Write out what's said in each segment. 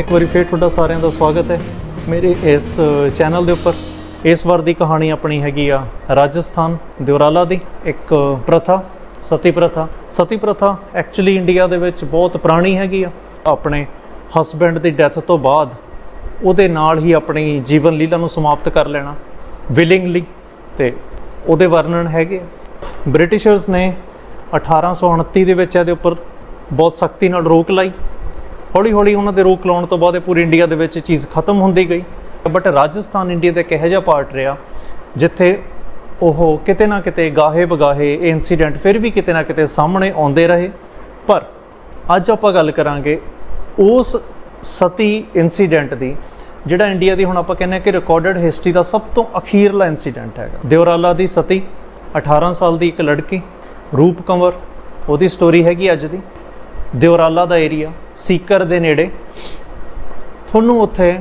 ਇੱਕ ਵਾਰੀ ਫੇਰ ਤੁਹਾਡਾ ਸਾਰਿਆਂ ਦਾ ਸਵਾਗਤ ਹੈ ਮੇਰੇ ਇਸ ਚੈਨਲ ਦੇ ਉੱਪਰ। ਇਸ ਵਾਰ ਦੀ ਕਹਾਣੀ ਆਪਣੀ ਹੈਗੀ ਆ ਰਾਜਸਥਾਨ ਦਿਉਰਾਲਾ ਦੀ, ਇੱਕ ਪ੍ਰਥਾ, ਸਤੀ ਪ੍ਰਥਾ। ਸਤੀ ਪ੍ਰਥਾ ਐਕਚੁਅਲੀ ਇੰਡੀਆ ਦੇ ਵਿੱਚ ਬਹੁਤ ਪੁਰਾਣੀ ਹੈਗੀ ਆ। ਆਪਣੇ ਹਸਬੈਂਡ ਦੀ ਡੈਥ ਤੋਂ ਬਾਅਦ ਉਹਦੇ ਨਾਲ ਹੀ ਆਪਣੀ ਜੀਵਨ ਲੀਲਾ ਨੂੰ ਸਮਾਪਤ ਕਰ ਲੈਣਾ ਵਿਲਿੰਗਲੀ ਤੇ ਉਹਦੇ ਵਰਣਨ ਹੈਗੇ ਬ੍ਰਿਟਿਸ਼ਰਸ ਨੇ 1829 ਦੇ ਵਿੱਚ ਇਹਦੇ ਉੱਪਰ ਬਹੁਤ ਸਖਤੀ ਨਾਲ ਰੋਕ ਲਾਈ। ਹੌਲੀ ਹੌਲੀ ਉਹਨਾਂ ਦੇ ਰੋਕ ਲਾਉਣ ਤੋਂ ਬਾਅਦ ਇਹ ਪੂਰੀ ਇੰਡੀਆ ਦੇ ਵਿੱਚ ਚੀਜ਼ ਖਤਮ ਹੁੰਦੀ ਗਈ। ਬਟ ਰਾਜਸਥਾਨ ਇੰਡੀਆ ਦਾ ਇੱਕ ਇਹੋ ਜਿਹਾ ਪਾਰਟ ਰਿਹਾ, ਜਿੱਥੇ ਉਹ ਕਿਤੇ ਨਾ ਕਿਤੇ ਗਾਹੇ ਬਗਾਹੇ ਇਹ ਇਨਸੀਡੈਂਟ ਫਿਰ ਵੀ ਕਿਤੇ ਨਾ ਕਿਤੇ ਸਾਹਮਣੇ ਆਉਂਦੇ ਰਹੇ। ਪਰ ਅੱਜ ਆਪਾਂ ਗੱਲ ਕਰਾਂਗੇ ਉਸ ਸਤੀ ਇਨਸੀਡੈਂਟ ਦੀ, ਜਿਹੜਾ ਇੰਡੀਆ ਦੀ ਹੁਣ ਆਪਾਂ ਕਹਿੰਦੇ ਹਾਂ ਕਿ ਰਿਕਾਰਡਡ ਹਿਸਟਰੀ ਦਾ ਸਭ ਤੋਂ ਅਖੀਰਲਾ ਇਨਸੀਡੈਂਟ ਹੈਗਾ। ਦਿਉਰਾਲਾ ਦੀ ਸਤੀ 18 ਸਾਲ ਦੀ ਇੱਕ ਲੜਕੀ, ਰੂਪ ਕੰਵਰ, ਉਹਦੀ ਸਟੋਰੀ ਹੈਗੀ ਅੱਜ ਦੀ। ਦਿਉਰਾਲਾ ਦਾ ਏਰੀਆ, ਸੀਕਰ ਦੇ ਨੇੜੇ। ਤੁਹਾਨੂੰ ਉੱਥੇ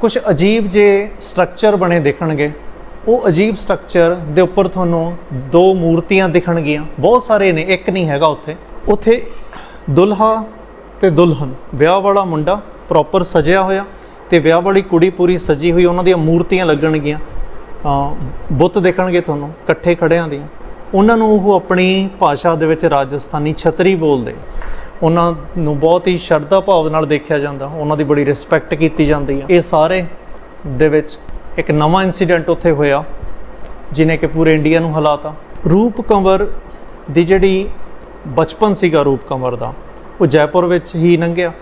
ਕੁਝ ਅਜੀਬ ਜੇ ਸਟਰਕਚਰ ਬਣੇ ਦਿਖਣਗੇ। ਉਹ ਅਜੀਬ ਸਟਰਕਚਰ ਦੇ ਉੱਪਰ ਤੁਹਾਨੂੰ ਦੋ ਮੂਰਤੀਆਂ ਦਿਖਣਗੀਆਂ। ਬਹੁਤ ਸਾਰੇ ਨੇ, ਇੱਕ ਨਹੀਂ ਹੈਗਾ ਉੱਥੇ। ਉੱਥੇ ਦੁਲਹਾ ਤੇ ਦੁਲਹਨ। ਵਿਆਹ ਵਾਲਾ ਮੁੰਡਾ ਪ੍ਰੋਪਰ ਸਜਿਆ ਹੋਇਆ ਤੇ ਵਿਆਹ ਵਾਲੀ ਕੁੜੀ ਪੂਰੀ ਸਜੀ ਹੋਈ, ਉਹਨਾਂ ਦੀਆਂ ਮੂਰਤੀਆਂ ਲੱਗਣਗੀਆਂ। ਬੁੱਤ ਦੇਖਣਗੇ ਤੁਹਾਨੂੰ, ਇਕੱਠੇ ਖੜਿਆਂ ਦੀਆਂ। ਉਹਨਾਂ ਨੂੰ ਉਹ ਆਪਣੀ ਭਾਸ਼ਾ ਦੇ ਵਿੱਚ ਰਾਜਸਥਾਨੀ ਛਤਰੀ ਬੋਲਦੇ। ਉਹਨਾਂ ਨੂੰ ਬਹੁਤ ਹੀ ਸ਼ਰਧਾ ਭਾਵ ਨਾਲ ਦੇਖਿਆ ਜਾਂਦਾ। ਉਹਨਾਂ ਦੀ ਬੜੀ ਰਿਸਪੈਕਟ ਕੀਤੀ ਜਾਂਦੀ ਹੈ ਇਹ ਸਾਰੇ ਦੇ ਵਿੱਚ ਇੱਕ ਨਵਾਂ ਇਨਸੀਡੈਂਟ ਉੱਥੇ ਹੋਇਆ, ਜਿਨੇ ਕਿ ਪੂਰੇ ਇੰਡੀਆ ਨੂੰ ਹਿਲਾਤਾ। ਰੂਪ ਕੰਵਰ ਦੀ ਜਿਹੜੀ ਬਚਪਨ ਸੀਗਾ ਰੂਪ ਕੰਵਰ ਦਾ, ਉਹ ਜੈਪੁਰ ਵਿੱਚ ਹੀ ਲੰਘਿਆ।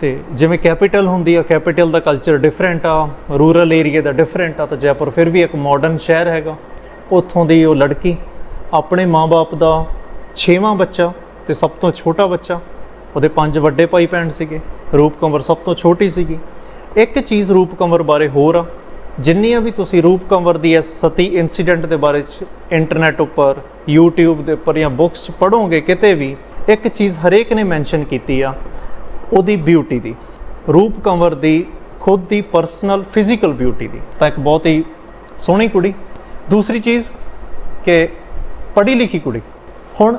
ਤੇ ਜਿਵੇਂ ਕੈਪੀਟਲ ਹੁੰਦੀ ਆ ਕੈਪੀਟਲ ਦਾ ਕਲਚਰ ਡਿਫਰੈਂਟ ਆ ਰੂਰਲ ਏਰੀਆ ਦਾ ਡਿਫਰੈਂਟ ਆ, ਤਾਂ ਜੈਪੁਰ ਫਿਰ ਵੀ ਇੱਕ ਮਾਡਰਨ ਸ਼ਹਿਰ ਹੈਗਾ। ਉੱਥੋਂ ਦੀ ਉਹ ਲੜਕੀ, ਆਪਣੇ ਮਾਪੇ ਦਾ 6ਵਾਂ ਬੱਚਾ ਤੇ ਸਭ ਤੋਂ ਛੋਟਾ ਬੱਚਾ ਉਹਦੇ ਪੰਜ ਵੱਡੇ ਭਾਈ ਭੈਣ ਸੀਗੇ, ਰੂਪ ਕੰਵਰ ਸਭ ਤੋਂ ਛੋਟੀ ਸੀਗੀ। ਇੱਕ ਚੀਜ਼ ਰੂਪ ਕੰਵਰ ਬਾਰੇ ਹੋਰ ਆ, ਜਿੰਨੀਆਂ ਵੀ ਤੁਸੀਂ ਰੂਪ ਕੰਵਰ ਦੀ ਇਸ ਸਤੀ ਇਨਸੀਡੈਂਟ ਦੇ ਬਾਰੇ ਚ ਇੰਟਰਨੈਟ ਉੱਪਰ, YouTube ਦੇ ਉੱਪਰ ਜਾਂ ਬੁੱਕਸ ਪੜੋਗੇ ਕਿਤੇ ਵੀ, ਇੱਕ ਚੀਜ਼ ਹਰੇਕ ਨੇ ਮੈਂਸ਼ਨ ਕੀਤੀ ਆ, ਉਹਦੀ ਬਿਊਟੀ ਦੀ। ਰੂਪ ਕੰਵਰ ਦੀ ਖੁਦ ਦੀ ਪਰਸਨਲ ਫਿਜ਼ੀਕਲ ਬਿਊਟੀ ਦੀ। ਤਾਂ ਇੱਕ ਬਹੁਤ ਹੀ ਸੋਹਣੀ ਕੁੜੀ। ਦੂਸਰੀ ਚੀਜ਼ ਕਿ ਪੜ੍ਹੀ ਲਿਖੀ ਕੁੜੀ। ਹੁਣ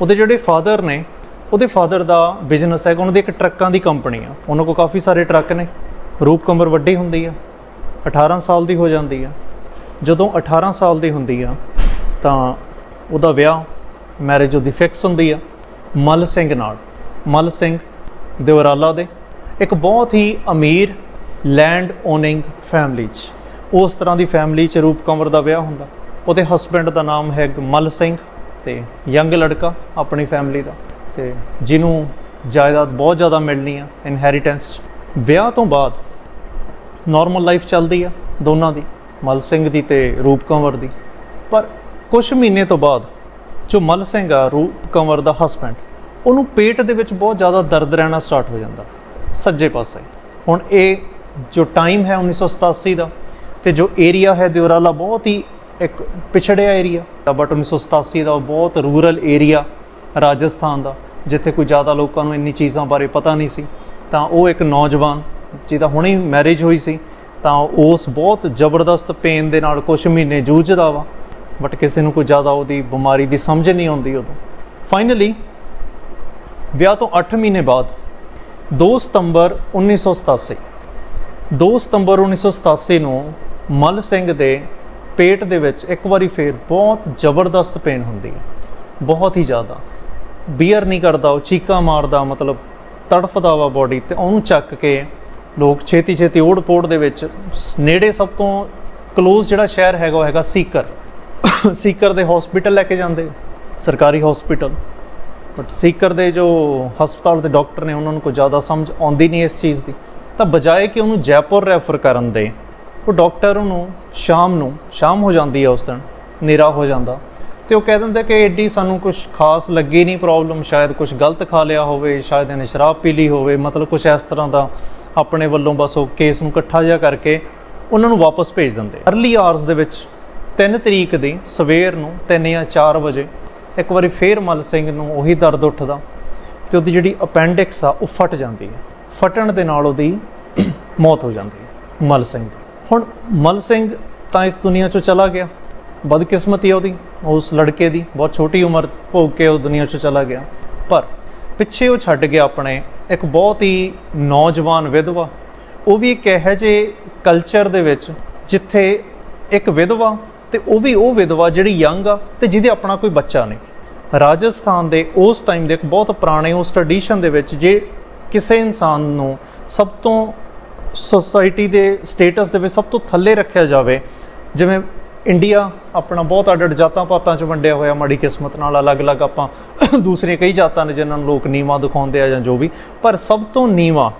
ਉਹਦੇ ਜਿਹੜੇ ਫਾਦਰ ਨੇ ਉਹਦੇ ਫਾਦਰ ਦਾ ਬਿਜ਼ਨਸ ਹੈਗਾ ਉਹਨਾਂ ਦੀ ਇੱਕ ਟਰੱਕਾਂ ਦੀ ਕੰਪਨੀ ਆ। ਉਹਨਾਂ ਕੋਲ ਕਾਫੀ ਸਾਰੇ ਟਰੱਕ ਨੇ। ਰੂਪ ਵੱਡੀ ਹੁੰਦੀ ਆ 18 ਸਾਲ ਦੀ ਹੋ ਜਾਂਦੀ ਆ। ਜਦੋਂ 18 ਸਾਲ ਦੀ ਹੁੰਦੀ ਆ, ਤਾਂ ਉਹਦਾ ਵਿਆਹ ਮੈਰਿਜ ਉਹਦੀ ਫਿਕਸ ਹੁੰਦੀ ਆ, ਮਲ ਸਿੰਘ ਨਾਲ। ਮਲ ਸਿੰਘ ਦਿਵਰਾਲਾ ਦੇ, ਇੱਕ ਬਹੁਤ ਹੀ ਅਮੀਰ ਲੈਂਡ ਓਨਿੰਗ ਫੈਮਿਲੀ 'ਚ। ਉਸ ਤਰ੍ਹਾਂ ਦੀ ਫੈਮਿਲੀ 'ਚ ਰੂਪ ਦਾ ਵਿਆਹ ਹੁੰਦਾ। ਉਹਦੇ ਹਸਬੰਡ ਦਾ ਨਾਮ ਹੈ ਮਲ ਸਿੰਘ ਤੇ ਯੰਗ ਲੜਕਾ ਆਪਣੀ ਫੈਮਿਲੀ ਦਾ। ਤੇ ਜਿਹਨੂੰ ਜਾਇਦਾਦ ਬਹੁਤ ਜ਼ਿਆਦਾ ਮਿਲਣੀ ਆ ਇਨਹੈਰੀਟੈਂਸ ਵਿਆਹ ਤੋਂ ਬਾਅਦ ਨਾਰਮਲ ਲਾਈਫ ਚੱਲਦੀ ਆ ਦੋਨਾਂ ਦੀ, ਮਲ ਸਿੰਘ ਦੀ ਤੇ ਰੂਪ ਕੰਵਰ ਦੀ। ਪਰ ਕੁਝ ਮਹੀਨੇ ਤੋਂ ਬਾਅਦ ਜੋ ਮਲ ਸਿੰਘ ਆ, ਰੂਪ ਕੰਵਰ ਦਾ ਹਸਬੰਡ ਉਹਨੂੰ ਪੇਟ ਦੇ ਵਿੱਚ ਬਹੁਤ ਜ਼ਿਆਦਾ ਦਰਦ ਰਹਿਣਾ ਸਟਾਰਟ ਹੋ ਜਾਂਦਾ, ਸੱਜੇ ਪਾਸੇ। ਹੁਣ ਇਹ ਜੋ ਟਾਈਮ ਹੈ 1987 ਦਾ ਤੇ ਜੋ ਏਰੀਆ ਹੈ ਦਿਉਰਾਲਾ ਬਹੁਤ ਹੀ ਇੱਕ ਪਿਛੜਿਆ ਏਰੀਆ ਬਟ 1987 ਦਾ ਉਹ ਬਹੁਤ ਰੂਰਲ ਏਰੀਆ ਰਾਜਸਥਾਨ ਦਾ। ਜਿੱਥੇ ਕੋਈ ਜ਼ਿਆਦਾ ਲੋਕਾਂ ਨੂੰ ਇੰਨੀ ਚੀਜ਼ਾਂ ਬਾਰੇ ਪਤਾ ਨਹੀਂ ਸੀ, ਤਾਂ ਉਹ ਇੱਕ ਨੌਜਵਾਨ ਜਿਹਦਾ ਹੁਣੇ ਮੈਰਿਜ ਹੋਈ ਸੀ, ਤਾਂ ਉਸ ਬਹੁਤ ਜ਼ਬਰਦਸਤ ਪੇਨ ਦੇ ਨਾਲ ਕੁਝ ਮਹੀਨੇ ਜੂਝਦਾ ਵਾ ਬਟ ਕਿਸੇ ਨੂੰ ਕੋਈ ਜ਼ਿਆਦਾ ਉਹਦੀ ਬਿਮਾਰੀ ਦੀ ਸਮਝ ਨਹੀਂ ਆਉਂਦੀ ਉਦੋਂ। ਫਾਈਨਲੀ ਵਿਆਹ ਤੋਂ 8 ਮਹੀਨੇ ਬਾਅਦ 2 ਸਤੰਬਰ 1987 2 ਸਤੰਬਰ 1987 ਨੂੰ ਮਲ ਸਿੰਘ ਦੇ ਪੇਟ ਦੇ ਵਿੱਚ ਇੱਕ ਵਾਰੀ ਫੇਰ ਬਹੁਤ ਜ਼ਬਰਦਸਤ ਪੇਨ ਹੁੰਦੀ ਹੈ, ਬਹੁਤ ਹੀ ਜ਼ਿਆਦਾ। ਬੀਅਰ ਨਹੀਂ ਕਰਦਾ, ਉਹ ਚੀਕਾਂ ਮਾਰਦਾ, ਮਤਲਬ ਤੜਫਦਾ ਵਾ ਬੋਡੀ ਤੇ, ਉਹਨੂੰ ਚੱਕ ਕੇ ਲੋਕ ਛੇਤੀ ਛੇਤੀ ਓੜ ਪੋੜ ਦੇ ਵਿੱਚ ਸ- ਨੇੜੇ ਸਭ ਤੋਂ ক্লোਜ਼ ਜਿਹੜਾ ਸ਼ਹਿਰ ਹੈਗਾ, ਉਹ ਹੈਗਾ ਸੀਕਰ। ਸੀਕਰ ਦੇ ਹਸਪੀਟਲ ਲੈ ਕੇ ਜਾਂਦੇ, ਸਰਕਾਰੀ ਹਸਪੀਟਲ ਬਟ ਸੀਕਰ ਦੇ ਜੋ ਹਸਪਤਾਲ ਦੇ ਡਾਕਟਰ ਨੇ, ਉਹਨਾਂ ਨੂੰ ਕੋਈ ਜ਼ਿਆਦਾ ਸਮਝ ਆਉਂਦੀ ਨਹੀਂ ਇਸ ਚੀਜ਼ ਦੀ। ਤਾਂ ਬਜਾਏ ਕਿ ਉਹਨੂੰ ਜੈਪੁਰ ਰੈਫਰ ਕਰਨ ਦੇ, ਉਹ ਡਾਕਟਰ ਉਹਨੂੰ ਸ਼ਾਮ ਨੂੰ, ਸ਼ਾਮ ਹੋ ਜਾਂਦੀ ਹੈ ਉਸ ਦਿਨ ਨੇਰਾ ਹੋ ਜਾਂਦਾ। ਤੇ ਉਹ ਕਹਿ ਦਿੰਦੇ ਕਿ ਐਡੀ ਸਾਨੂੰ ਕੁਝ ਖਾਸ ਲੱਗੀ ਨਹੀਂ ਪ੍ਰੋਬਲਮ ਸ਼ਾਇਦ ਕੁਝ ਗਲਤ ਖਾ ਲਿਆ ਹੋਵੇ, ਸ਼ਾਇਦ ਇਹਨੇ ਸ਼ਰਾਬ ਪੀ ਲਈ ਹੋਵੇ, ਮਤਲਬ ਕੁਝ ਇਸ ਤਰ੍ਹਾਂ ਦਾ ਆਪਣੇ ਵੱਲੋਂ ਬਸ ਉਹ ਕੇਸ ਨੂੰ ਇਕੱਠਾ ਜਿਹਾ ਕਰਕੇ ਉਹਨਾਂ ਨੂੰ ਵਾਪਸ ਭੇਜ ਦਿੰਦੇ ਅਰਲੀ ਆਰਸ ਦੇ ਵਿੱਚ 3 ਤਰੀਕ ਦੀ ਸਵੇਰ ਨੂੰ 3 ਜਾਂ 4 ਵਜੇ ਇੱਕ ਵਾਰੀ ਫੇਰ ਮਲ ਸਿੰਘ ਨੂੰ ਉਹੀ ਦਰਦ ਉੱਠਦਾ ਤੇ ਉਹਦੀ ਜਿਹੜੀ ਅਪੈਂਡਿਕਸ ਆ, ਉਹ ਫਟ ਜਾਂਦੀ ਹੈ। ਫਟਣ ਦੇ ਨਾਲ ਉਹਦੀ ਮੌਤ ਹੋ ਜਾਂਦੀ ਹੈ ਮਲ ਸਿੰਘ ਦੀ। ਹੁਣ ਮਲ ਸਿੰਘ ਤਾਂ ਇਸ ਦੁਨੀਆ ਚੋਂ ਚਲਾ ਗਿਆ। ਬਦਕਿਸਮਤੀ ਆ ਉਹਦੀ, ਉਸ ਲੜਕੇ ਦੀ, ਬਹੁਤ ਛੋਟੀ ਉਮਰ ਭੋਗ ਕੇ ਉਹ ਦੁਨੀਆ 'ਚ ਚਲਾ ਗਿਆ। ਪਰ ਪਿੱਛੇ ਉਹ ਛੱਡ ਗਿਆ ਆਪਣੇ ਇੱਕ ਬਹੁਤ ਹੀ ਨੌਜਵਾਨ ਵਿਧਵਾ। ਉਹ ਵੀ ਇੱਕ ਇਹੋ ਜਿਹੇ ਕਲਚਰ ਦੇ ਵਿੱਚ ਜਿੱਥੇ ਇੱਕ ਵਿਧਵਾ ਤੇ ਉਹ ਵੀ ਉਹ ਵਿਧਵਾ ਜਿਹੜੀ ਯੰਗ ਆ ਤੇ ਜਿਹਦੇ ਆਪਣਾ ਕੋਈ ਬੱਚਾ ਨਹੀਂ। ਰਾਜਸਥਾਨ ਦੇ ਉਸ ਟਾਈਮ ਦੇ ਇੱਕ ਬਹੁਤ ਪੁਰਾਣੇ ਉਸ ਟ੍ਰੈਡੀਸ਼ਨ ਦੇ ਵਿੱਚ ਜੇ ਕਿਸੇ ਇਨਸਾਨ ਨੂੰ ਸਭ ਤੋਂ ਸੋਸਾਇਟੀ ਦੇ ਸਟੇਟਸ ਦੇ ਵਿੱਚ ਸਭ ਤੋਂ ਥੱਲੇ ਰੱਖਿਆ ਜਾਵੇ, ਜਿਵੇਂ ਇੰਡੀਆ ਆਪਣਾ ਬਹੁਤ ਅੱਡ ਅੱਡ ਜਾਤਾਂ ਪਾਤਾਂ 'ਚ ਵੰਡਿਆ ਹੋਇਆ ਮਾੜੀ ਕਿਸਮਤ ਨਾਲ ਅਲੱਗ-ਅਲੱਗ ਆਪਾਂ ਦੂਸਰੀਆਂ ਕਈ ਜਾਤਾਂ ਨੇ ਜਿਨ੍ਹਾਂ ਨੂੰ ਲੋਕ ਨੀਵਾਂ ਦਿਖਾਉਂਦੇ ਆ ਜਾਂ ਜੋ ਵੀ। ਪਰ ਸਭ ਤੋਂ ਨੀਵਾਂ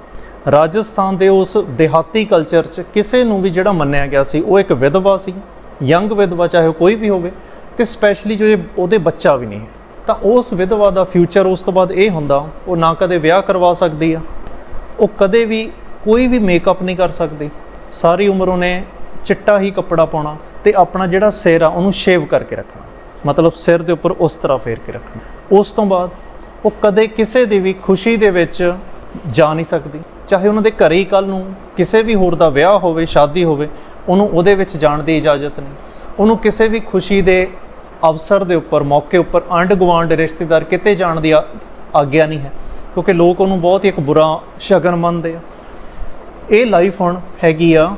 ਰਾਜਸਥਾਨ ਦੇ ਉਸ ਦਿਹਾਤੀ ਕਲਚਰ 'ਚ ਕਿਸੇ ਨੂੰ ਵੀ ਜਿਹੜਾ ਮੰਨਿਆ ਗਿਆ ਸੀ, ਉਹ ਇੱਕ ਵਿਧਵਾ ਸੀ, ਯੰਗ ਵਿਧਵਾ ਚਾਹੇ ਉਹ ਕੋਈ ਵੀ ਹੋਵੇ ਤੇ ਸਪੈਸ਼ਲੀ ਜੋ ਉਹਦੇ ਬੱਚਾ ਵੀ ਨਹੀਂ ਤਾਂ ਉਸ ਵਿਧਵਾ ਦਾ ਫਿਊਚਰ ਉਸ ਤੋਂ ਬਾਅਦ ਇਹ ਹੁੰਦਾ, ਉਹ ਨਾ ਕਦੇ ਵਿਆਹ ਕਰਵਾ ਸਕਦੀ ਆ, ਉਹ ਕਦੇ ਵੀ ਕੋਈ ਵੀ ਮੇਕਅਪ ਨਹੀਂ ਕਰ ਸਕਦੀ। ਸਾਰੀ ਉਮਰ ਉਹਨੇ ਚਿੱਟਾ ਹੀ ਕੱਪੜਾ ਪਾਉਣਾ ਤੇ ਆਪਣਾ ਜਿਹੜਾ ਸਿਰ ਆ, ਉਹਨੂੰ ਸ਼ੇਵ ਕਰਕੇ ਰੱਖਣਾ। ਮਤਲਬ ਸਿਰ ਦੇ ਉੱਪਰ ਉਸ ਤਰ੍ਹਾਂ ਫੇਰ ਕੇ ਰੱਖਣਾ। ਉਸ ਤੋਂ ਬਾਅਦ ਉਹ ਕਦੇ ਕਿਸੇ ਦੀ ਵੀ ਖੁਸ਼ੀ ਦੇ ਵਿੱਚ ਜਾ ਨਹੀਂ ਸਕਦੀ। ਚਾਹੇ ਉਹਨਾਂ ਦੇ ਘਰੇ ਹੀ ਕੱਲ ਨੂੰ ਕਿਸੇ ਵੀ ਹੋਰ ਦਾ ਵਿਆਹ ਹੋਵੇ, ਸ਼ਾਦੀ ਹੋਵੇ, ਉਹਨੂੰ ਉਹਦੇ ਵਿੱਚ ਜਾਣ ਦੀ ਇਜਾਜ਼ਤ ਨਹੀਂ। ਉਹਨੂੰ ਕਿਸੇ ਵੀ ਖੁਸ਼ੀ ਦੇ ਅਵਸਰ ਦੇ ਉੱਪਰ, ਮੌਕੇ ਉੱਪਰ ਆਂਢ ਗੁਆਂਢ ਰਿਸ਼ਤੇਦਾਰ ਕਿਤੇ ਜਾਣ ਦੀ ਆ- ਆਗਿਆ ਨਹੀਂ ਹੈ। ਕਿਉਂਕਿ ਲੋਕ ਉਹਨੂੰ ਬਹੁਤ ਹੀ ਇੱਕ ਬੁਰਾ ਸ਼ਗਨ ਮੰਨਦੇ ਆ। ਇਹ ਲਾਈਫ ਹੁਣ ਹੈਗੀ ਆ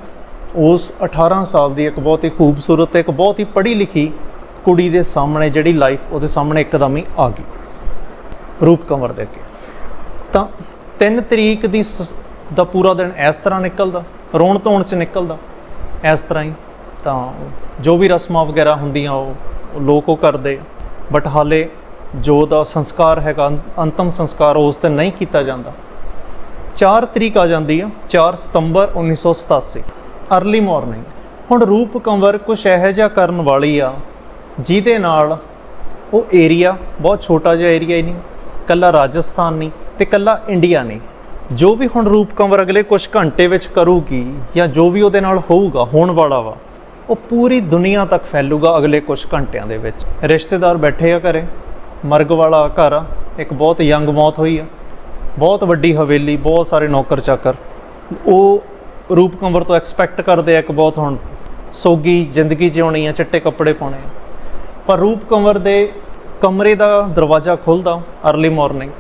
ਉਸ 18 ਸਾਲ ਦੀ ਇੱਕ ਬਹੁਤ ਹੀ ਖੂਬਸੂਰਤ ਤੇ ਇੱਕ ਬਹੁਤ ਹੀ ਪੜ੍ਹੀ ਲਿਖੀ ਕੁੜੀ ਦੇ ਸਾਹਮਣੇ ਜਿਹੜੀ ਲਾਈਫ ਉਹਦੇ ਸਾਹਮਣੇ ਇੱਕਦਮ ਹੀ ਆ ਗਈ। ਰੂਪ ਕੰਵਰ ਦੇ ਅੱਗੇ। ਤਾਂ 3 ਤਰੀਕ ਦੀ ਸ- ਦਾ ਪੂਰਾ ਦਿਨ ਇਸ ਤਰ੍ਹਾਂ ਨਿਕਲਦਾ, ਰੋਣ ਧੋਣ ਚ ਨਿਕਲਦਾ, ਇਸ ਤਰ੍ਹਾਂ ਹੀ। ਤਾਂ ਜੋ ਵੀ ਰਸਮਾਂ ਵਗੈਰਾ ਹੁੰਦੀਆਂ ਉਹ ਲੋਕ ਉਹ ਕਰਦੇ। ਬਟ ਹਾਲੇ ਜੋ ਦਾ ਸੰਸਕਾਰ ਹੈਗਾ ਅੰਤਮ ਸੰਸਕਾਰ ਉਸ ਤੇ ਨਹੀਂ ਕੀਤਾ ਜਾਂਦਾ। 4 ਤਰੀਕ ਆ ਜਾਂਦੀ ਆ 4 ਸਤੰਬਰ 1987 ਅਰਲੀ ਮਾਰਨਿੰਗ ਹੁਣ ਰੂਪ ਕੰਵਰ ਕੁਛ ਇਹੋ ਜਿਹਾ ਕਰਨ ਵਾਲੀ ਆ, ਜਿਹਦੇ ਨਾਲ ਉਹ ਏਰੀਆ ਬਹੁਤ ਛੋਟਾ ਜਿਹਾ ਏਰੀਆ ਹੀ ਨਹੀਂ ਕੱਲਾ ਰਾਜਸਥਾਨ ਨਹੀਂ ਤੇ ਕੱਲਾ ਇੰਡੀਆ ਨਹੀਂ। ਜੋ ਵੀ ਹੁਣ ਰੂਪ ਕੰਵਰ ਅਗਲੇ ਕੁਝ ਘੰਟੇ ਵਿੱਚ ਕਰੂਗੀ ਜਾਂ ਜੋ ਵੀ ਉਹਦੇ ਨਾਲ ਹੋਊਗਾ, ਹੋਣ ਵਾਲਾ ਵਾ, ਉਹ ਪੂਰੀ ਦੁਨੀਆ ਤੱਕ ਫੈਲੂਗਾ ਅਗਲੇ ਕੁਝ ਘੰਟਿਆਂ ਦੇ ਵਿੱਚ। ਰਿਸ਼ਤੇਦਾਰ ਬੈਠੇ ਆ ਘਰੇ, ਮਰਗ ਵਾਲਾ ਘਰ ਆ, ਇੱਕ ਬਹੁਤ ਯੰਗ ਮੌਤ ਹੋਈ ਆ, ਬਹੁਤ ਵੱਡੀ ਹਵੇਲੀ, ਬਹੁਤ ਸਾਰੇ ਨੌਕਰ ਚਾਕਰ ਉਹ ਰੂਪ ਕੰਵਰ ਤੋਂ ਐਕਸਪੈਕਟ ਕਰਦੇ ਆ ਇੱਕ ਬਹੁਤ ਹੁਣ ਸੋਗੀ ਜ਼ਿੰਦਗੀ ਜਿਉਣੀ ਆ, ਚਿੱਟੇ ਕੱਪੜੇ ਪਾਉਣੇ ਆ। ਪਰ ਰੂਪ ਕੰਵਰ ਦੇ ਕਮਰੇ ਦਾ ਦਰਵਾਜ਼ਾ ਖੁੱਲਦਾ ਅਰਲੀ ਮਾਰਨਿੰਗ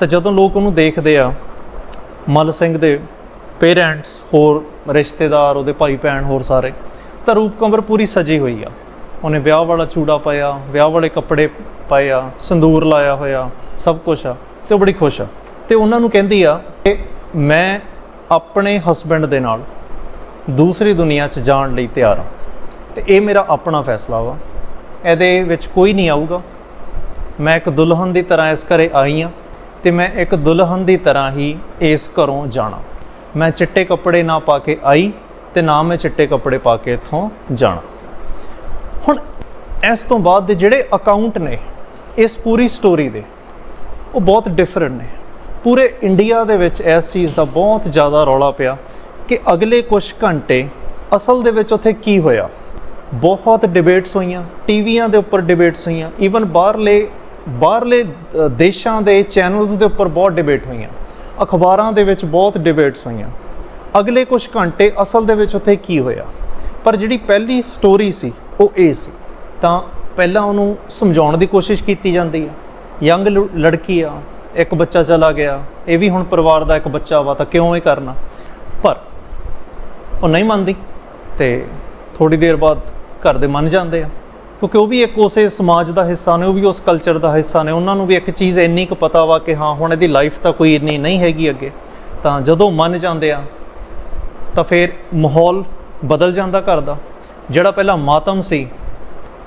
ਤਾਂ ਜਦੋਂ ਲੋਕ ਉਹਨੂੰ ਦੇਖਦੇ ਆ, ਮਲ ਸਿੰਘ ਦੇ ਪੇਰੈਂਟਸ ਹੋਰ ਰਿਸ਼ਤੇਦਾਰ, ਉਹਦੇ ਭਾਈ ਭੈਣ ਹੋਰ ਸਾਰੇ, ਤਾਂ ਰੂਪ ਕੰਵਰ ਪੂਰੀ ਸਜੀ ਹੋਈ ਆ। ਉਹਨੇ ਵਿਆਹ ਵਾਲਾ ਚੂੜਾ ਪਾਇਆ, ਵਿਆਹ ਵਾਲੇ ਕੱਪੜੇ ਪਾਏ ਆ ਸੰਦੂਰ ਲਾਇਆ ਹੋਇਆ, ਸਭ ਕੁਝ ਆ, ਤੇ ਉਹ ਬੜੀ ਖੁਸ਼ ਆ। ਤੇ ਉਹਨਾਂ ਨੂੰ ਕਹਿੰਦੀ ਆ ਕਿ ਮੈਂ ਆਪਣੇ ਹਸਬੰਡ ਦੇ ਨਾਲ ਦੂਸਰੀ ਦੁਨੀਆ 'ਚ ਜਾਣ ਲਈ ਤਿਆਰ ਹਾਂ। ਤੇ ਇਹ ਮੇਰਾ ਆਪਣਾ ਫੈਸਲਾ ਵਾ। ਇਹਦੇ ਵਿੱਚ ਕੋਈ ਨਹੀਂ ਆਊਗਾ। ਮੈਂ ਇੱਕ ਦੁਲਹਨ ਦੀ ਤਰ੍ਹਾਂ ਇਸ ਘਰੇ ਆਈ ਹਾਂ ਤੇ ਮੈਂ ਇੱਕ ਦੁਲਹਨ ਦੀ ਤਰ੍ਹਾਂ ਹੀ ਇਸ ਘਰੋਂ ਜਾਣਾ। ਮੈਂ ਚਿੱਟੇ ਕੱਪੜੇ ਨਾ ਪਾ ਕੇ ਆਈ ਤੇ ਨਾ ਮੈਂ ਚਿੱਟੇ ਕੱਪੜੇ ਪਾ ਕੇ ਇੱਥੋਂ ਜਾਣਾ। ਹੁਣ ਇਸ ਤੋਂ ਬਾਅਦ ਦੇ ਜਿਹੜੇ ਅਕਾਊਂਟ ਨੇ, ਇਸ ਪੂਰੀ ਸਟੋਰੀ ਦੇ, ਉਹ ਬਹੁਤ ਡਿਫਰੈਂਟ ਨੇ। ਪੂਰੇ ਇੰਡੀਆ ਦੇ ਵਿੱਚ ਇਸ ਚੀਜ਼ ਦਾ ਬਹੁਤ ਜ਼ਿਆਦਾ ਰੌਲਾ ਪਿਆ ਕਿ ਅਗਲੇ ਕੁਝ ਘੰਟੇ ਅਸਲ ਦੇ ਵਿੱਚ ਉੱਥੇ ਕੀ ਹੋਇਆ? ਬਹੁਤ ਡਿਬੇਟਸ ਹੋਈਆਂ ਟੀਵੀਆਂ ਦੇ ਉੱਪਰ ਡਿਬੇਟਸ ਹੋਈਆਂ ਈਵਨ ਬਾਹਰਲੇ ਬਾਹਰਲੇ ਅ, ਦੇਸ਼ਾਂ ਦੇ ਚੈਨਲਸ ਦੇ ਉੱਪਰ ਬਹੁਤ ਡਿਬੇਟ ਹੋਈਆਂ ਅਖਬਾਰਾਂ ਦੇ ਵਿੱਚ ਬਹੁਤ ਡਿਬੇਟਸ ਹੋਈਆਂ। ਅਗਲੇ ਕੁਝ ਘੰਟੇ ਅਸਲ ਦੇ ਵਿੱਚ ਉੱਥੇ ਕੀ ਹੋਇਆ? ਪਰ ਜਿਹੜੀ ਪਹਿਲੀ ਸਟੋਰੀ ਸੀ ਉਹ ਇਹ ਸੀ। ਤਾਂ ਪਹਿਲਾਂ ਉਹਨੂੰ ਸਮਝਾਉਣ ਦੀ ਕੋਸ਼ਿਸ਼ ਕੀਤੀ ਜਾਂਦੀ ਹੈ। ਯੰਗ ਲੜਕੀ ਆ ਇੱਕ ਬੱਚਾ ਚਲਾ ਗਿਆ, ਇਹ ਵੀ ਹੁਣ ਪਰਿਵਾਰ ਦਾ ਇੱਕ ਬੱਚਾ ਵਾ ਤਾਂ ਕਿਉਂ ਇਹ ਕਰਨਾ? ਪਰ ਉਹ ਨਹੀਂ ਮੰਨਦੀ ਤੇ ਥੋੜੀ ਦੇਰ ਬਾਅਦ ਘਰ ਦੇ ਮੰਨ ਜਾਂਦੇ ਆ। ਕਿਉਂਕਿ ਉਹ ਵੀ ਇੱਕ ਉਸੇ ਸਮਾਜ ਦਾ ਹਿੱਸਾ ਨੇ, ਉਹ ਵੀ ਉਸ ਕਲਚਰ ਦਾ ਹਿੱਸਾ ਨੇ, ਉਹਨਾਂ ਨੂੰ ਵੀ ਇੱਕ ਚੀਜ਼ ਇੰਨੀ ਕੁ ਪਤਾ ਵਾ ਕਿ ਹਾਂ, ਹੁਣ ਇਹਦੀ ਲਾਈਫ ਤਾਂ ਕੋਈ ਇੰਨੀ ਨਹੀਂ ਹੈਗੀ ਅੱਗੇ। ਤਾਂ ਜਦੋਂ ਮੰਨ ਜਾਂਦੇ ਆ, ਤਾਂ ਫਿਰ ਮਾਹੌਲ ਬਦਲ ਜਾਂਦਾ ਘਰ ਦਾ। ਜਿਹੜਾ ਪਹਿਲਾਂ ਮਾਤਮ ਸੀ,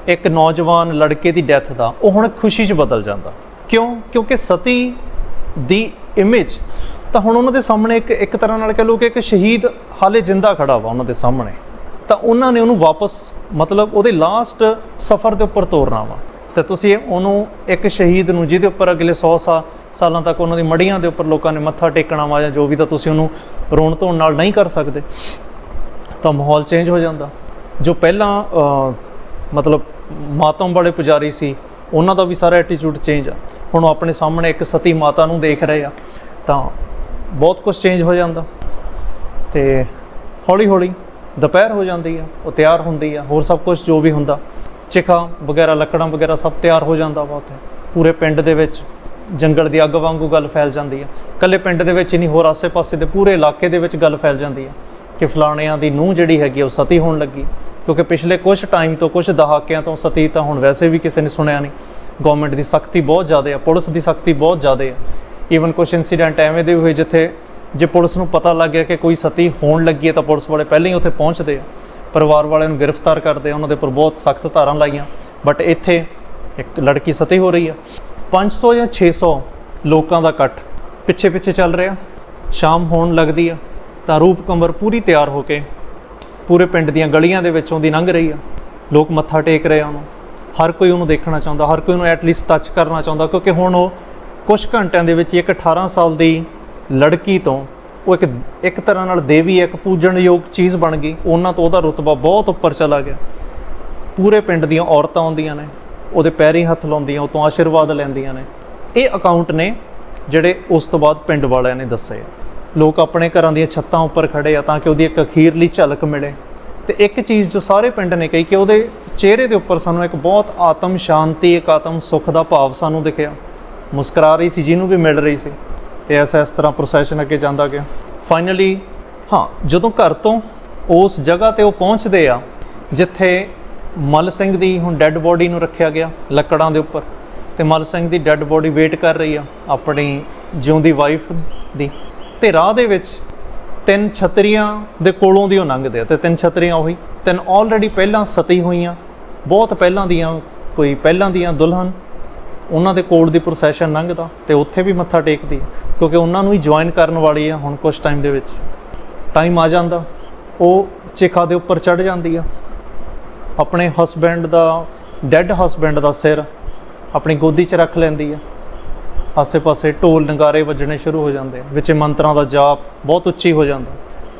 ਇੱਕ ਨੌਜਵਾਨ ਲੜਕੇ ਦੀ ਡੈਥ ਦਾ, ਉਹ ਹੁਣ ਖੁਸ਼ੀ 'ਚ ਬਦਲ ਜਾਂਦਾ। ਕਿਉਂ? ਕਿਉਂਕਿ ਸਤੀ ਦੀ ਇਮੇਜ ਤਾਂ ਹੁਣ ਉਹਨਾਂ ਦੇ ਸਾਹਮਣੇ ਇੱਕ ਇੱਕ ਤਰ੍ਹਾਂ ਨਾਲ ਕਹ ਲਓ ਕਿ ਇੱਕ ਸ਼ਹੀਦ ਹਾਲੇ ਜਿੰਦਾ ਖੜਾ ਵਾ ਉਹਨਾਂ ਦੇ ਸਾਹਮਣੇ। ਤਾਂ ਉਹਨਾਂ ਨੇ ਉਹਨੂੰ ਵਾਪਸ ਮਤਲਬ ਉਹਦੇ ਲਾਸਟ ਸਫ਼ਰ ਦੇ ਉੱਪਰ ਤੋਰਨਾ ਵਾ। ਤੇ ਤੁਸੀਂ ਉਹਨੂੰ ਇੱਕ ਸ਼ਹੀਦ ਨੂੰ ਜਿਹਦੇ ਉੱਪਰ ਅਗਲੇ 100 ਸਾਲਾਂ ਤੱਕ ਉਹਨਾਂ ਦੀ ਮੜੀਆਂ ਦੇ ਉੱਪਰ ਲੋਕਾਂ ਨੇ ਮੱਥਾ ਟੇਕਣਾ ਵਾ ਜਾਂ ਜੋ ਵੀ ਤਾਂ ਤੁਸੀਂ ਉਹਨੂੰ ਰੋਣ ਧੋਣ ਨਾਲ ਨਹੀਂ ਕਰ ਸਕਦੇ, ਤਾਂ ਮਾਹੌਲ ਚੇਂਜ ਹੋ ਜਾਂਦਾ। ਜੋ ਪਹਿਲਾਂ ਮਤਲਬ ਮਾਤਮ ਵਾਲੇ ਪੁਜਾਰੀ ਸੀ, ਉਹਨਾਂ ਦਾ ਵੀ ਸਾਰਾ ਐਟੀਟਿਊਡ ਚੇਂਜ ਆ। ਹੁਣ ਉਹ ਆਪਣੇ ਸਾਹਮਣੇ ਇੱਕ ਸਤੀ ਮਾਤਾ ਨੂੰ ਦੇਖ ਰਹੇ ਆ, ਤਾਂ ਬਹੁਤ ਕੁਝ ਚੇਂਜ ਹੋ ਜਾਂਦਾ। ਤੇ ਹੌਲੀ ਹੌਲੀ ਦੁਪਹਿਰ ਹੋ ਜਾਂਦੀ ਆ, ਉਹ ਤਿਆਰ ਹੁੰਦੀ ਆ, ਹੋਰ ਸਭ ਕੁਝ ਜੋ ਵੀ ਹੁੰਦਾ। ਚਿਖਾ ਵਗੈਰਾ, ਲੱਕੜਾਂ ਵਗੈਰਾ ਸਭ ਤਿਆਰ ਹੋ ਜਾਂਦਾ ਵਾ ਉੱਥੇ। ਪੂਰੇ ਪਿੰਡ ਦੇ ਵਿੱਚ ਜੰਗਲ ਦੀ ਅੱਗ ਵਾਂਗੂ ਗੱਲ ਫੈਲ ਜਾਂਦੀ ਆ। ਕੱਲੇ ਪਿੰਡ ਦੇ ਵਿੱਚ ਹੀ ਨਹੀਂ, ਹੋਰ ਆਸੇ-ਪਾਸੇ ਦੇ ਪੂਰੇ ਇਲਾਕੇ ਦੇ ਵਿੱਚ ਗੱਲ ਫੈਲ ਜਾਂਦੀ ਹੈ ਕਿ ਫਲਾਣਿਆਂ ਦੀ ਨੂੰਹ ਜਿਹੜੀ ਹੈਗੀ ਆ, ਉਹ ਸਤੀ ਹੋਣ ਲੱਗੀ। ਕਿਉਂਕਿ ਪਿਛਲੇ ਕੁਝ ਟਾਈਮ ਤੋਂ ਕੁਝ ਦਹਾਕਿਆਂ ਤੋਂ ਸਤੀ ਤਾਂ ਹੁਣ ਵੈਸੇ ਵੀ ਕਿਸੇ ਨੇ ਸੁਣਿਆ ਨਹੀਂ। ਗਵਰਨਮੈਂਟ ਦੀ ਸਖਤੀ ਬਹੁਤ ਜ਼ਿਆਦਾ ਆ ਪੁਲਿਸ ਦੀ ਸਖਤੀ ਬਹੁਤ ਜ਼ਿਆਦਾ ਆ ਈਵਨ ਕੁਝ ਇਨਸੀਡੈਂਟ ਐਵੇਂ ਦੇ ਹੋਏ ਜਿੱਥੇ ਜੇ ਪੁਲਿਸ ਨੂੰ ਪਤਾ ਲੱਗ ਗਿਆ ਕਿ ਕੋਈ ਸਤੀ ਹੋਣ ਲੱਗੀ ਹੈ ਤਾਂ ਪੁਲਿਸ ਵਾਲੇ ਪਹਿਲਾਂ ਹੀ ਉੱਥੇ ਪਹੁੰਚਦੇ ਆ। ਪਰਿਵਾਰ ਵਾਲਿਆਂ ਨੂੰ ਗ੍ਰਿਫਤਾਰ ਕਰਦੇ ਆ, ਉਹਨਾਂ ਦੇ ਉੱਪਰ ਬਹੁਤ ਸਖਤ ਧਾਰਾਂ ਲਾਈਆਂ। ਬਟ ਇੱਥੇ ਇੱਕ ਲੜਕੀ ਸਤੀ ਹੋ ਰਹੀ ਆ। 500 ਜਾਂ 600 ਲੋਕਾਂ ਦਾ ਇਕੱਠ ਪਿੱਛੇ ਪਿੱਛੇ ਚੱਲ ਰਿਹਾ। ਸ਼ਾਮ ਹੋਣ ਲੱਗਦੀ ਆ, ਤਾਂ ਰੂਪ ਕੰਵਰ ਪੂਰੀ ਤਿਆਰ ਹੋ ਕੇ ਪੂਰੇ ਪਿੰਡ ਦੀਆਂ ਗਲੀਆਂ ਦੇ ਵਿੱਚੋਂ ਦੀ ਲੰਘ ਰਹੀ ਆ। ਲੋਕ ਮੱਥਾ ਟੇਕ ਰਹੇ ਆ ਉਹਨੂੰ। ਹਰ ਕੋਈ ਉਹਨੂੰ ਦੇਖਣਾ ਚਾਹੁੰਦਾ, ਹਰ ਕੋਈ ਉਹਨੂੰ ਐਟਲੀਸਟ ਟੱਚ ਕਰਨਾ ਚਾਹੁੰਦਾ, ਕਿਉਂਕਿ ਹੁਣ ਉਹ ਕੁਝ ਘੰਟਿਆਂ ਦੇ ਵਿੱਚ ਇੱਕ 18 ਸਾਲ ਦੀ ਲੜਕੀ ਤੋਂ ਉਹ ਇੱਕ ਇੱਕ ਤਰ੍ਹਾਂ ਨਾਲ ਦੇਵੀ, ਇੱਕ ਪੂਜਣਯੋਗ ਚੀਜ਼ ਬਣ ਗਈ। ਉਹਨਾਂ ਤੋਂ ਉਹਦਾ ਰੁਤਬਾ ਬਹੁਤ ਉੱਪਰ ਚਲਾ ਗਿਆ। ਪੂਰੇ ਪਿੰਡ ਦੀਆਂ ਔਰਤਾਂ ਆਉਂਦੀਆਂ ਨੇ, ਉਹਦੇ ਪੈਰੀ ਹੱਥ ਲਾਉਂਦੀਆਂ, ਉਹ ਤੋਂ ਆਸ਼ੀਰਵਾਦ ਲੈਂਦੀਆਂ ਨੇ। ਇਹ ਅਕਾਊਂਟ ਨੇ ਜਿਹੜੇ ਉਸ ਤੋਂ ਬਾਅਦ ਪਿੰਡ ਵਾਲਿਆਂ ਨੇ ਦੱਸੇ ਆ। ਲੋਕ ਆਪਣੇ ਘਰਾਂ ਦੀਆਂ ਛੱਤਾਂ ਉੱਪਰ ਖੜੇ ਆ ਤਾਂ ਕਿ ਉਹਦੀ ਇੱਕ ਅਖੀਰਲੀ ਝਲਕ ਮਿਲੇ। ਤੇ ਇੱਕ ਚੀਜ਼ ਜੋ ਸਾਰੇ ਪਿੰਡ ਨੇ ਕਹੀ ਕਿ ਉਹਦੇ ਚਿਹਰੇ ਦੇ ਉੱਪਰ ਸਾਨੂੰ ਇੱਕ ਬਹੁਤ ਆਤਮ ਸ਼ਾਂਤੀ, ਇੱਕ ਆਤਮ ਸੁੱਖ ਦਾ ਭਾਵ ਸਾਨੂੰ ਦਿਖਿਆ। ਮੁਸਕਰਾ ਰਹੀ ਸੀ, ਜਿਹਨੂੰ ਵੀ ਮਿਲ ਰਹੀ ਸੀ। ਤੇ ਐਸਾ ਇਸ ਤਰ੍ਹਾਂ ਪ੍ਰੋਸੈਸ਼ਨ ਅੱਗੇ ਜਾਂਦਾ ਗਿਆ। ਫਾਈਨਲੀ ਹਾਂ, ਜਦੋਂ ਘਰ ਤੋਂ ਉਸ ਜਗ੍ਹਾ ਤੇ ਉਹ ਪਹੁੰਚਦੇ ਆ, ਜਿੱਥੇ ਮਲ ਸਿੰਘ ਦੀ ਹੁਣ ਡੈੱਡ ਬੋਡੀ ਨੂੰ ਰੱਖਿਆ ਗਿਆ, ਲੱਕੜਾਂ ਦੇ ਉੱਪਰ। ਤੇ ਮਲ ਸਿੰਘ ਦੀ ਡੈੱਡ ਬੋਡੀ ਵੇਟ ਕਰ ਰਹੀ ਆ, ਆਪਣੀ ਜਿਉਂਦੀ ਵਾਈਫ ਦੀ। ਤੇ ਰਾਹ ਦੇ ਵਿੱਚ ਤਿੰਨ ਛਤਰੀਆਂ ਦੇ ਕੋਲੋਂ ਦੀ ਉਹ ਲੰਘਦੇ ਆ, ਤੇ ਤਿੰਨ ਛਤਰੀਆਂ ਉਹੀ, ਤਿੰਨ ਆਲਰੇਡੀ ਪਹਿਲਾਂ ਸਤੀ ਹੋਈਆਂ। ਬਹੁਤ ਪਹਿਲਾਂ ਦੀਆਂ, ਕੋਈ ਪਹਿਲਾਂ ਦੀਆਂ ਦੁਲਹਨ, ਉਹਨਾਂ ਦੇ ਕੋਲ ਦੀ ਪ੍ਰੋਸੈਸ਼ਨ ਲੰਘਦਾ ਤੇ ਉੱਥੇ ਵੀ ਮੱਥਾ ਟੇਕਦੀ, ਕਿਉਂਕਿ ਉਹਨਾਂ ਨੂੰ ਹੀ ਜੁਆਇਨ ਕਰਨ ਵਾਲੀ ਆ ਹੁਣ ਕੁਝ ਟਾਈਮ ਦੇ ਵਿੱਚ। ਟਾਈਮ ਆ ਜਾਂਦਾ, ਉਹ ਚਿਖਾ ਦੇ ਉੱਪਰ ਚੜ ਜਾਂਦੀ ਆ। ਆਪਣੇ ਹਸਬੈਂਡ ਦਾ ਡੈੱਡ ਹਸਬੈਂਡ ਦਾ ਸਿਰ ਆਪਣੀ ਗੋਦੀ 'ਚ ਰੱਖ ਲੈਂਦੀ ਆ। ਆਸੇ-ਪਾਸੇ ਢੋਲ ਨਗਾਰੇ ਵੱਜਣੇ ਸ਼ੁਰੂ ਹੋ ਜਾਂਦੇ ਵਿੱਚ ਮੰਤਰਾਂ ਦਾ ਜਾਪ ਬਹੁਤ ਉੱਚੀ ਹੋ ਜਾਂਦਾ।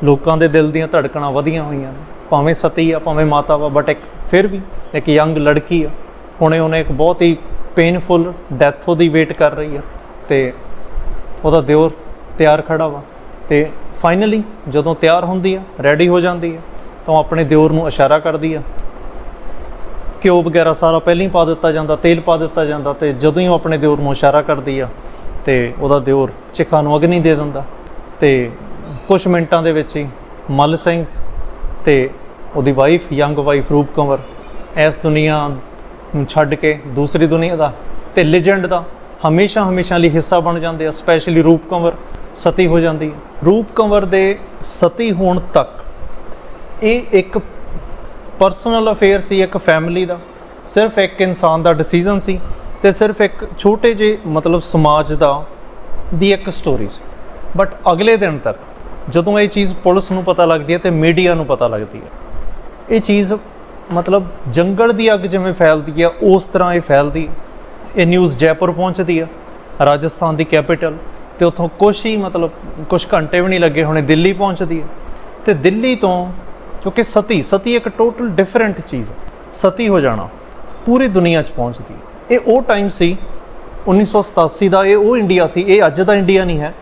ਲੋਕਾਂ ਦੇ ਦਿਲ ਦੀਆਂ ਧੜਕਣਾਂ ਵਧੀਆਂ ਹੋਈਆਂ ਨੇ। ਭਾਵੇਂ ਸਤੀ ਆ, ਭਾਵੇਂ ਮਾਤਾ ਵਾ ਬਟ ਇੱਕ ਫਿਰ ਵੀ ਇੱਕ ਯੰਗ ਲੜਕੀ ਆ। ਹੁਣੇ ਉਹਨੇ ਇੱਕ ਬਹੁਤ ਹੀ ਪੇਨਫੁਲ ਡੈਥ ਉਹਦੀ ਵੇਟ ਕਰ ਰਹੀ ਆ ਤੇ ਉਹਦਾ ਦਿਓਰ ਤਿਆਰ ਖੜਾ ਵਾ। ਤੇ ਫਾਈਨਲੀ ਜਦੋਂ ਤਿਆਰ ਹੁੰਦੀ ਆ ਰੈਡੀ ਹੋ ਜਾਂਦੀ ਆ, ਤਾਂ ਉਹ ਆਪਣੇ ਦਿਓਰ ਨੂੰ ਇਸ਼ਾਰਾ ਕਰਦੀ ਆ। ਘਿਓ ਵਗੈਰਾ ਸਾਰਾ ਪਹਿਲਾਂ ਹੀ ਪਾ ਦਿੱਤਾ ਜਾਂਦਾ, ਤੇਲ ਪਾ ਦਿੱਤਾ ਜਾਂਦਾ ਤੇ ਜਦੋਂ ਹੀ ਉਹ ਆਪਣੇ ਦਿਓਰ ਨੂੰ ਇਸ਼ਾਰਾ ਕਰਦੀ ਆ ਤੇ ਉਹਦਾ ਦਿਓਰ ਚਿਖਾ ਨੂੰ ਅਗਨੀ ਦੇ ਦਿੰਦਾ। ਤੇ ਕੁਝ ਮਿੰਟਾਂ ਦੇ ਵਿੱਚ ਹੀ ਮਲ ਸਿੰਘ ਤੇ ਉਹਦੀ ਵਾਈਫ ਯੰਗ ਵਾਈਫ ਰੂਪ ਕੰਵਰ ਇਸ ਦੁਨੀਆ ਨੂੰ ਛੱਡ ਕੇ ਦੂਸਰੀ ਦੁਨੀਆ ਦਾ ਤੇ ਲੈਜੈਂਡ ਦਾ ਹਮੇਸ਼ਾ ਹਮੇਸ਼ਾ ਲਈ ਹਿੱਸਾ ਬਣ ਜਾਂਦੇ ਆ ਸਪੈਸ਼ਲੀ ਰੂਪ ਕੰਵਰ ਸਤੀ ਹੋ ਜਾਂਦੀ ਹੈ। ਰੂਪ ਕੰਵਰ ਦੇ ਸਤੀ ਹੋਣ ਤੱਕ ਇਹ ਇੱਕ ਪਰਸਨਲ ਅਫੇਅਰ ਸੀ, ਇੱਕ ਫੈਮਿਲੀ ਦਾ। ਸਿਰਫ ਇੱਕ ਇਨਸਾਨ ਦਾ ਡਿਸੀਜਨ ਸੀ ਤੇ ਸਿਰਫ ਇੱਕ ਛੋਟੇ ਜਿਹੇ ਮਤਲਬ ਸਮਾਜ ਦਾ ਦੀ ਇੱਕ ਸਟੋਰੀ ਸੀ। ਬਟ ਅਗਲੇ ਦਿਨ ਤੱਕ ਜਦੋਂ ਇਹ ਚੀਜ਼ ਪੁਲਿਸ ਨੂੰ ਪਤਾ ਲੱਗਦੀ ਹੈ ਤੇ ਮੀਡੀਆ ਨੂੰ ਪਤਾ ਲੱਗਦੀ ਹੈ। ਇਹ ਚੀਜ਼ ਮਤਲਬ ਜੰਗਲ ਦੀ ਅੱਗ ਜਿਵੇਂ ਫੈਲਦੀ ਹੈ, ਉਸ ਤਰ੍ਹਾਂ ਇਹ ਫੈਲਦੀ ਇਹ ਨਿਊਜ਼ ਜੈਪੁਰ ਪਹੁੰਚਦੀ ਹੈ, ਰਾਜਸਥਾਨ ਦੀ ਕੈਪੀਟਲ ਤੇ ਉੱਥੋਂ ਕੁਛ ਹੀ ਮਤਲਬ ਕੁਝ ਘੰਟੇ ਵੀ ਨਹੀਂ ਲੱਗੇ ਹੋਣੇ, ਦਿੱਲੀ ਪਹੁੰਚਦੀ ਹੈ। ਤੇ ਦਿੱਲੀ ਤੋਂ, ਕਿਉਂਕਿ ਸਤੀ ਸਤੀ ਇੱਕ ਟੋਟਲ ਡਿਫਰੈਂਟ ਚੀਜ਼ ਸਤੀ ਹੋ ਜਾਣਾ, ਪੂਰੀ ਦੁਨੀਆ 'ਚ ਪਹੁੰਚਦੀ ਹੈ। ਇਹ ਉਹ ਟਾਈਮ ਸੀ 1987 ਦਾ, ਇਹ ਉਹ ਇੰਡੀਆ ਸੀ, ਇਹ ਅੱਜ ਦਾ ਇੰਡੀਆ ਨਹੀਂ ਹੈ।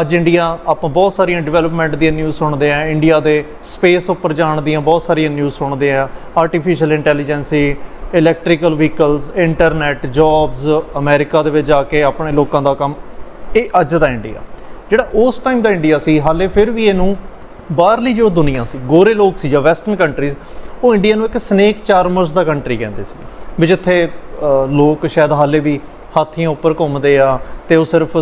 ਅੱਜ ਇੰਡੀਆ, ਆਪਾਂ ਬਹੁਤ ਸਾਰੀਆਂ ਡਿਵੈਲਪਮੈਂਟ ਦੀਆਂ ਨਿਊਜ਼ ਸੁਣਦੇ ਆ ਇੰਡੀਆ ਦੇ ਸਪੇਸ ਉੱਪਰ ਜਾਣ ਦੀਆਂ ਬਹੁਤ ਸਾਰੀਆਂ ਨਿਊਜ਼ ਸੁਣਦੇ ਆ artificial intelligence electrical vehicles internet jobs America ਦੇ ਵਿੱਚ ਜਾ ਕੇ ਆਪਣੇ ਲੋਕਾਂ ਦਾ ਕੰਮ। ਇਹ ਅੱਜ ਦਾ ਇੰਡੀਆ। ਜਿਹੜਾ ਉਸ ਟਾਈਮ ਦਾ ਇੰਡੀਆ ਸੀ, ਹਾਲੇ ਫਿਰ ਵੀ ਇਹਨੂੰ ਬਾਹਰਲੀ ਜੋ ਦੁਨੀਆ ਸੀ, ਗੋਰੇ ਲੋਕ ਸੀ ਜਾਂ ਵੈਸਟਰਨ ਕੰਟਰੀਜ਼ ਉਹ ਇੰਡੀਆ ਨੂੰ ਇੱਕ ਸਨੇਕ ਚਾਰਮਰਸ ਦਾ ਕੰਟਰੀ ਕਹਿੰਦੇ ਸੀ। ਵੀ ਜਿੱਥੇ ਲੋਕ ਸ਼ਾਇਦ ਹਾਲੇ ਵੀ ਹਾਥੀਆਂ ਉੱਪਰ ਘੁੰਮਦੇ ਆ ਤੇ ਉਹ ਸਿਰਫ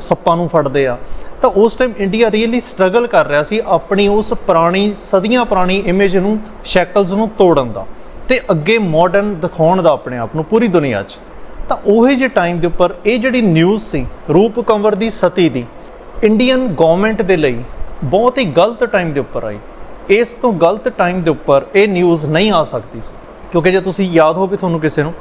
ਸੱਪਾਂ ਨੂੰ ਫੜਦੇ ਆ। ਤਾਂ ਉਸ ਟਾਈਮ ਇੰਡੀਆ ਰੀਅਲੀ ਸਟਰਗਲ ਕਰ ਰਿਹਾ ਸੀ ਆਪਣੀ ਉਸ ਪੁਰਾਣੀ, ਸਦੀਆਂ ਪੁਰਾਣੀ ਇਮੇਜ ਨੂੰ ਸ਼ੈਕਲਸ ਨੂੰ ਤੋੜਨ ਦਾ ਤੇ ਅੱਗੇ ਮਾਡਰਨ ਦਿਖਾਉਣ ਦਾ ਆਪਣੇ ਆਪ ਨੂੰ ਪੂਰੀ ਦੁਨੀਆ 'ਚ। ਤਾਂ ਉਹੇ ਜਿਹੇ ਟਾਈਮ ਦੇ ਉੱਪਰ ਇਹ ਜਿਹੜੀ ਨਿਊਜ਼ ਸੀ, ਰੂਪ ਕੰਵਰ ਦੀ ਸਤੀ ਦੀ ਇੰਡੀਅਨ ਗਵਰਨਮੈਂਟ ਦੇ ਲਈ ਬਹੁਤ ਹੀ ਗਲਤ ਟਾਈਮ ਦੇ ਉੱਪਰ ਆਈ। ਇਸ ਤੋਂ ਗਲਤ ਟਾਈਮ ਦੇ ਉੱਪਰ ਇਹ ਨਿਊਜ਼ ਨਹੀਂ ਆ ਸਕਦੀ ਸੀ। ਕਿਉਂਕਿ ਜੇ ਤੁਸੀਂ ਯਾਦ ਹੋਵੇ ਤੁਹਾਨੂੰ ਕਿਸੇ ਨੂੰ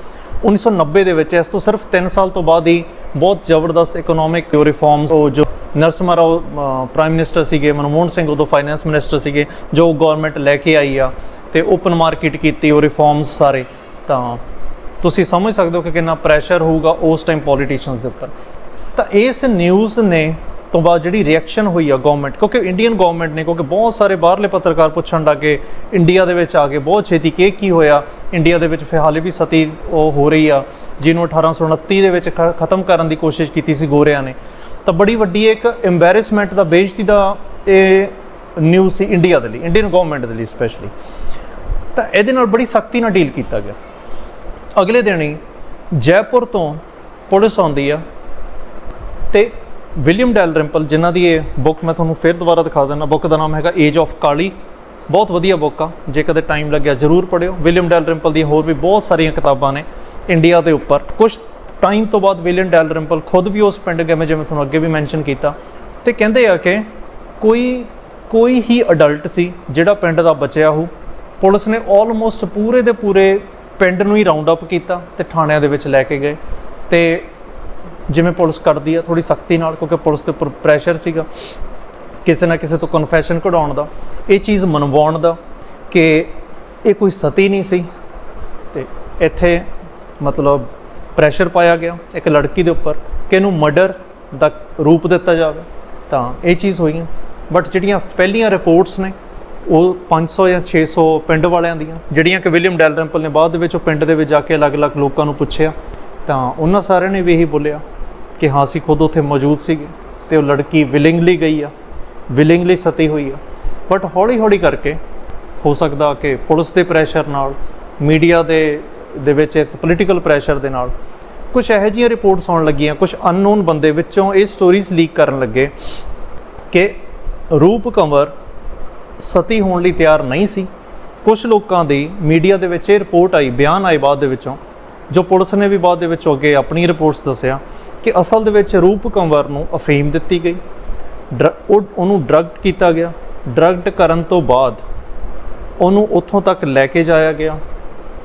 1990 ਦੇ ਵਿੱਚ ਇਸ ਤੋਂ ਸਿਰਫ 3 ਸਾਲ ਤੋਂ ਬਾਅਦ ਹੀ ਬਹੁਤ ਜ਼ਬਰਦਸਤ ਇਕਨੋਮਿਕ ਰਿਫਾਰਮਸ ਉਹ ਜੋ ਨਰਸਿਮਹਾ ਰਾਓ ਪ੍ਰਾਈਮ ਮਿਨਿਸਟਰ ਸੀਗੇ, ਮਨਮੋਹਨ ਸਿੰਘ, ਉਦੋਂ ਫਾਈਨੈਂਸ ਮਿਨਿਸਟਰ ਸੀਗੇ, ਜੋ ਗਵਰਨਮੈਂਟ ਲੈ ਕੇ ਆਈ ਆ ਤੇ ਓਪਨ ਮਾਰਕੀਟ ਕੀਤੀ, ਉਹ ਰਿਫਾਰਮਸ ਸਾਰੇ, ਤਾਂ ਤੁਸੀਂ ਸਮਝ ਸਕਦੇ ਹੋ ਕਿ ਕਿੰਨਾ ਪ੍ਰੈਸ਼ਰ ਹੋਊਗਾ ਉਸ ਟਾਈਮ ਪੋਲੀਟੀਸ਼ੀਅਨਸ ਦੇ ਉੱਪਰ। ਤਾਂ ਇਸ ਨਿਊਜ਼ ਨੇ ਤੋਂ ਬਾਅਦ ਜਿਹੜੀ ਰਿਐਕਸ਼ਨ ਹੋਈ ਆ ਗਵਰਨਮੈਂਟ ਕਿਉਂਕਿ ਇੰਡੀਅਨ ਗਵਰਨਮੈਂਟ ਨੇ, ਕਿਉਂਕਿ ਬਹੁਤ ਸਾਰੇ ਬਾਹਰਲੇ ਪੱਤਰਕਾਰ ਪੁੱਛਣ ਲੱਗੇ ਇੰਡੀਆ ਦੇ ਵਿੱਚ ਆ ਕੇ ਬਹੁਤ ਛੇਤੀ ਕਿ ਕੀ ਹੋਇਆ। ਇੰਡੀਆ ਦੇ ਵਿੱਚ ਫਿਰ ਹਾਲੇ ਵੀ ਸਤੀ ਉਹ ਹੋ ਰਹੀ ਆ, ਜਿਹਨੂੰ 1829 ਦੇ ਵਿੱਚ ਖ- ਖਤਮ ਕਰਨ ਦੀ ਕੋਸ਼ਿਸ਼ ਕੀਤੀ ਸੀ ਗੋਰਿਆਂ ਨੇ। ਤਾਂ ਬੜੀ ਵੱਡੀ ਇੱਕ ਐਮਬੈਰਸਮੈਂਟ ਦਾ, ਬੇਇੱਜ਼ਤੀ ਦਾ ਇਹ ਨਿਊਜ਼ ਸੀ ਇੰਡੀਆ ਦੇ ਲਈ ਇੰਡੀਅਨ ਗਵਰਨਮੈਂਟ ਦੇ ਲਈ ਸਪੈਸ਼ਲੀ ਤਾਂ ਇਹਦੇ ਨਾਲ ਬੜੀ ਸਖਤੀ ਨਾਲ ਡੀਲ ਕੀਤਾ ਗਿਆ। ਅਗਲੇ ਦਿਨ ਹੀ ਜੈਪੁਰ ਤੋਂ ਪੁਲਿਸ ਆਉਂਦੀ ਆ, ਤੇ ਵਿਲੀਅਮ ਡੈਲ ਰਿੰਪਲ ਜਿਨ੍ਹਾਂ ਦੀ ਇਹ ਬੁੱਕ ਮੈਂ ਤੁਹਾਨੂੰ ਫਿਰ ਦੁਬਾਰਾ ਦਿਖਾ ਦਿੰਦਾ। ਬੁੱਕ ਦਾ ਨਾਮ ਹੈਗਾ ਏਜ ਆਫ ਕਾਲੀ ਬਹੁਤ ਵਧੀਆ ਬੁੱਕ ਆ। ਜੇ ਕਦੇ ਟਾਈਮ ਲੱਗਿਆ ਜਰੂਰ ਪੜਿਓ ਵਿਲੀਅਮ ਡੈਲ ਰਿੰਪਲ ਦੀਆਂ ਹੋਰ ਵੀ ਬਹੁਤ ਸਾਰੀਆਂ ਕਿਤਾਬਾਂ ਨੇ ਇੰਡੀਆ ਦੇ ਉੱਪਰ। ਕੁਝ ਟਾਈਮ ਤੋਂ ਬਾਅਦ ਵਿਲੀਅਮ ਡੈਲ ਰਿੰਪਲ ਖੁਦ ਵੀ ਉਸ ਪਿੰਡ ਗਏ। ਮੈਂ ਜਿਵੇਂ ਤੁਹਾਨੂੰ ਅੱਗੇ ਵੀ ਮੈਂਸ਼ਨ ਕੀਤਾ। ਤੇ ਕਹਿੰਦੇ ਆ ਕਿ ਕੋਈ ਕੋਈ ਹੀ ਅਡਲਟ ਸੀ ਜਿਹੜਾ ਪਿੰਡ ਦਾ ਬਚਿਆ ਹੋ ਪੁਲਿਸ ਨੇ ਆਲਮੋਸਟ ਪੂਰੇ ਦੇ ਪੂਰੇ ਪਿੰਡ ਨੂੰ ਹੀ ਰਾਉਂਡ ਅਪ ਕੀਤਾ ਤੇ ਥਾਣਿਆਂ ਦੇ ਵਿੱਚ ਲੈ ਕੇ ਗਏ। ਤੇ ਜਿਵੇਂ ਪੁਲਿਸ ਕਰਦੀ ਆ ਥੋੜੀ ਸਖਤੀ ਨਾਲ, ਕਿਉਂਕਿ ਪੁਲਿਸ ਦੇ ਉੱਪਰ ਪ੍ਰੈਸ਼ਰ ਸੀਗਾ, ਕਿਸੇ ਨਾ ਕਿਸੇ ਤੋਂ ਕਨਫੈਸ਼ਨ ਕਢਾਉਣ ਦਾ, ਇਹ ਚੀਜ਼ ਮਨਵਾਉਣ ਦਾ ਕਿ ਇਹ ਕੋਈ ਸਤੀ ਨਹੀਂ ਸੀ। ਤੇ ਇੱਥੇ ਮਤਲਬ ਪ੍ਰੈਸ਼ਰ ਪਾਇਆ ਗਿਆ ਇੱਕ ਲੜਕੀ ਦੇ ਉੱਪਰ ਕਿ ਇਹਨੂੰ ਮਰਡਰ ਦਾ ਰੂਪ ਦਿੱਤਾ ਜਾਵੇ। ਤਾਂ ਇਹ ਚੀਜ਼ ਹੋਈਆਂ ਬਟ ਜਿਹੜੀਆਂ ਪਹਿਲੀਆਂ ਰਿਪੋਰਟਸ ਨੇ, ਉਹ 500 ਜਾਂ 600 ਪਿੰਡ ਵਾਲਿਆਂ ਦੀਆਂ, ਜਿਹੜੀਆਂ ਕਿ ਵਿਲੀਅਮ ਡੈਲਰੈਂਪਲ ਨੇ ਬਾਅਦ ਦੇ ਵਿੱਚ ਉਹ ਪਿੰਡ ਦੇ ਵਿੱਚ ਜਾ ਕੇ ਅਲੱਗ-ਅਲੱਗ ਲੋਕਾਂ ਨੂੰ ਪੁੱਛਿਆ, ਤਾਂ ਉਹਨਾਂ ਸਾਰਿਆਂ ਨੇ ਵੀ ਇਹੀ ਬੋਲਿਆ ਕਿ ਹਾਂ, ਅਸੀਂ ਖੁਦ ਉੱਥੇ ਮੌਜੂਦ ਸੀਗੇ ਤੇ ਉਹ ਲੜਕੀ ਵਿਲਿੰਗਲੀ ਗਈ ਆ ਵਿਲਿੰਗਲੀ ਸਤੀ ਹੋਈ ਆ। ਬਟ ਹੌਲੀ-ਹੌਲੀ ਕਰਕੇ ਹੋ ਸਕਦਾ ਕਿ ਪੁਲਿਸ ਦੇ ਪ੍ਰੈਸ਼ਰ ਨਾਲ ਮੀਡੀਆ ਦੇ ਦੇ ਵਿੱਚ ਪੋਲੀਟੀਕਲ ਪ੍ਰੈਸ਼ਰ ਦੇ ਨਾਲ ਕੁਝ ਇਹੋ ਜਿਹੀਆਂ ਰਿਪੋਰਟਸ ਆਉਣ ਲੱਗੀਆਂ ਕੁਝ ਅਨਨੋਨ ਬੰਦੇ ਵਿੱਚੋਂ ਇਹ ਸਟੋਰੀਜ਼ ਲੀਕ ਕਰਨ ਲੱਗੇ ਕਿ ਰੂਪ ਕੰਵਰ ਸਤੀ ਹੋਣ ਲਈ ਤਿਆਰ ਨਹੀਂ ਸੀ। ਕੁਝ ਲੋਕਾਂ ਦੀ ਮੀਡੀਆ ਦੇ ਵਿੱਚ ਇਹ ਰਿਪੋਰਟ ਆਈ, ਬਿਆਨ ਆਏ ਬਾਅਦ ਦੇ ਵਿੱਚੋਂ, ਜੋ ਪੁਲਿਸ ਨੇ ਵੀ ਬਾਅਦ ਦੇ ਵਿੱਚ ਅੱਗੇ ਆਪਣੀ ਰਿਪੋਰਟਸ ਦੱਸਿਆ ਕਿ ਅਸਲ ਦੇ ਵਿੱਚ ਰੂਪ ਕੰਵਰ ਨੂੰ ਅਫੀਮ ਦਿੱਤੀ ਗਈ। ਡਰ- ਉਹਨੂੰ ਡਰੱਗਡ ਕੀਤਾ ਗਿਆ। ਡਰੱਗਡ ਕਰਨ ਤੋਂ ਬਾਅਦ ਉਹਨੂੰ ਉੱਥੋਂ ਤੱਕ ਲੈ ਕੇ ਜਾਇਆ ਗਿਆ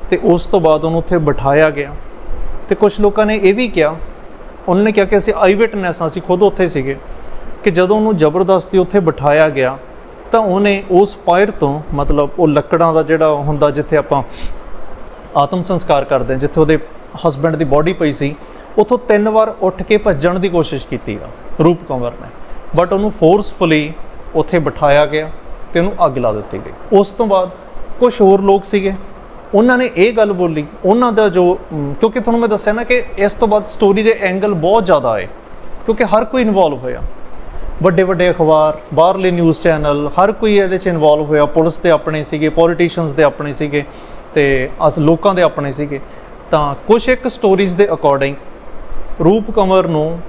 ਤੇ ਉਸ ਤੋਂ ਬਾਅਦ ਉਹਨੂੰ ਉੱਥੇ ਬਿਠਾਇਆ ਗਿਆ। ਤੇ ਕੁਝ ਲੋਕਾਂ ਨੇ ਇਹ ਵੀ ਕਿਹਾ, ਉਹਨਾਂ ਨੇ ਕਿਹਾ ਕਿ ਅਸੀਂ ਆਈ ਵਿਟਨੈਸ ਅਸੀਂ ਖੁਦ ਉੱਥੇ ਸੀਗੇ ਕਿ ਜਦੋਂ ਉਹਨੂੰ ਜ਼ਬਰਦਸਤੀ ਉੱਥੇ ਬਿਠਾਇਆ ਗਿਆ, ਤਾਂ ਉਹਨੇ ਉਸ ਪਾਇਰ ਤੋਂ ਮਤਲਬ ਉਹ ਲੱਕੜਾਂ ਦਾ ਜਿਹੜਾ ਹੁੰਦਾ ਜਿੱਥੇ ਆਪਾਂ ਆਤਮ ਸੰਸਕਾਰ ਕਰਦੇ ਹਾਂ, ਜਿੱਥੇ ਉਹਦੇ ਹਸਬੰਡ ਦੀ ਬਾਡੀ ਪਈ ਸੀ ਉਥੋਂ ਤਿੰਨ ਵਾਰ ਉੱਠ ਕੇ ਭੱਜਣ ਦੀ ਕੋਸ਼ਿਸ਼ ਕੀਤੀ ਆ, ਰੂਪ ਕੰਵਰ ਨੇ। ਬਟ ਉਹਨੂੰ ਫੋਰਸਫੁਲੀ ਉੱਥੇ ਬਿਠਾਇਆ ਗਿਆ ਤੇ ਉਹਨੂੰ ਅੱਗ ਲਾ ਦਿੱਤੀ ਗਈ। ਉਸ ਤੋਂ ਬਾਅਦ ਕੁਝ ਹੋਰ ਲੋਕ ਸੀਗੇ। ਉਹਨਾਂ ਨੇ ਇਹ ਗੱਲ ਬੋਲੀ, ਉਹਨਾਂ ਦਾ ਜੋ ਕਿਉਂਕਿ ਤੁਹਾਨੂੰ ਮੈਂ ਦੱਸਿਆ ਨਾ ਕਿ ਇਸ ਤੋਂ ਬਾਅਦ ਸਟੋਰੀ ਦੇ ਐਂਗਲ ਬਹੁਤ ਜ਼ਿਆਦਾ ਆਏ, ਕਿਉਂਕਿ ਹਰ ਕੋਈ ਇਨਵੋਲਵ ਹੋਇਆ। ਵੱਡੇ ਵੱਡੇ ਅਖਬਾਰ, ਬਾਹਰਲੇ ਨਿਊਜ਼ ਚੈਨਲ ਹਰ ਕੋਈ ਇਹਦੇ 'ਚ ਇਨਵੋਲਵ ਹੋਇਆ। ਪੁਲਿਸ ਦੇ ਆਪਣੇ ਸੀਗੇ ਪੋਲੀਟੀਸ਼ੀਅਨਸ ਦੇ ਆਪਣੇ ਸੀਗੇ ਤੇ ਅਸ ਲੋਕਾਂ ਦੇ ਆਪਣੇ ਸੀਗੇ। ਤਾਂ ਕੁਝ ਇੱਕ ਸਟੋਰੀਜ਼ ਦੇ ਅਕੋਰਡਿੰਗ ਰੂਪ ਕੰਵਰ ਨੂੰ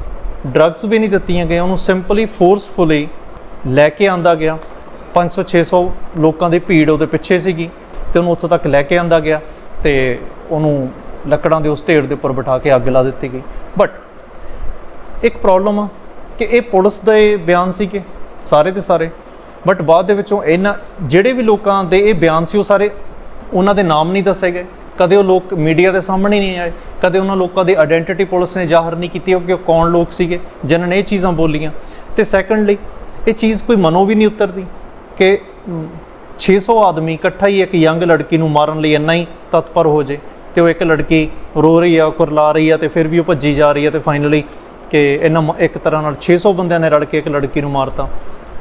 ਡਰੱਗਸ ਵੀ ਨਹੀਂ ਦਿੱਤੀਆਂ ਗਈਆਂ, ਉਹਨੂੰ ਸਿੰਪਲੀ ਫੋਰਸਫੁਲੀ ਲੈ ਕੇ ਆਂਦਾ ਗਿਆ। 500 600 ਲੋਕਾਂ ਦੀ ਭੀੜ ਉਹਦੇ ਪਿੱਛੇ ਸੀਗੀ ਤੇ ਉਹਨੂੰ ਉੱਥੋਂ ਤੱਕ ਲੈ ਕੇ ਆਂਦਾ ਗਿਆ ਤੇ ਉਹਨੂੰ ਲੱਕੜਾਂ ਦੇ ਉਸ ਢੇਰ ਦੇ ਉੱਪਰ ਬਿਠਾ ਕੇ ਅੱਗ ਲਾ ਦਿੱਤੀ ਗਈ। ਬਟ ਇੱਕ ਪ੍ਰੋਬਲਮ ਆ ਕਿ ਇਹ ਪੁਲਿਸ ਦੇ ਬਿਆਨ ਸੀਗੇ, ਸਾਰੇ ਦੇ ਸਾਰੇ। ਬਟ ਬਾਅਦ ਦੇ ਵਿੱਚੋਂ ਇਹਨਾਂ, ਜਿਹੜੇ ਵੀ ਲੋਕਾਂ ਦੇ ਇਹ ਬਿਆਨ ਸੀ, ਉਹ ਸਾਰੇ ਉਹਨਾਂ ਦੇ ਨਾਮ ਨਹੀਂ ਦੱਸੇ ਗਏ। ਕਦੇ ਉਹ ਲੋਕ ਮੀਡੀਆ ਦੇ ਸਾਹਮਣੇ ਨਹੀਂ ਆਏ ਕਦੇ ਉਹਨਾਂ ਲੋਕਾਂ ਦੀ ਆਇਡੈਂਟੀਟੀ ਪੁਲਿਸ ਨੇ ਜ਼ਾਹਰ ਨਹੀਂ ਕੀਤੀ ਉਹ ਕਿ ਉਹ ਕੌਣ ਲੋਕ ਸੀਗੇ ਜਿਨ੍ਹਾਂ ਨੇ ਇਹ ਚੀਜ਼ਾਂ ਬੋਲੀਆਂ। ਤੇ ਸੈਕੰਡਲੀ ਇਹ ਚੀਜ਼ ਕੋਈ ਮਨੋਂ ਵੀ ਨਹੀਂ ਉਤਰਦੀ ਕਿ ਮ, 600 ਆਦਮੀ ਇਕੱਠਾ ਹੀ ਇੱਕ ਯੰਗ ਲੜਕੀ ਨੂੰ ਮਾਰਨ ਲਈ ਇੰਨਾ ਹੀ ਤਤਪਰ ਹੋ ਜੇ ਤੇ ਉਹ ਇੱਕ ਲੜਕੀ ਰੋ ਰਹੀ ਆ ਕੁਰਲਾ ਰਹੀ ਆ ਤੇ ਫਿਰ ਵੀ ਉਹ ਭੱਜੀ ਜਾ ਰਹੀ ਆ ਤੇ ਫਾਈਨਲੀ ਕਿ ਇਹਨਾਂ ਮ- ਇੱਕ ਤਰ੍ਹਾਂ ਨਾਲ 600 ਬੰਦਿਆਂ ਨੇ ਰਲ ਕੇ ਇੱਕ ਲੜਕੀ ਨੂੰ ਮਾਰਤਾ।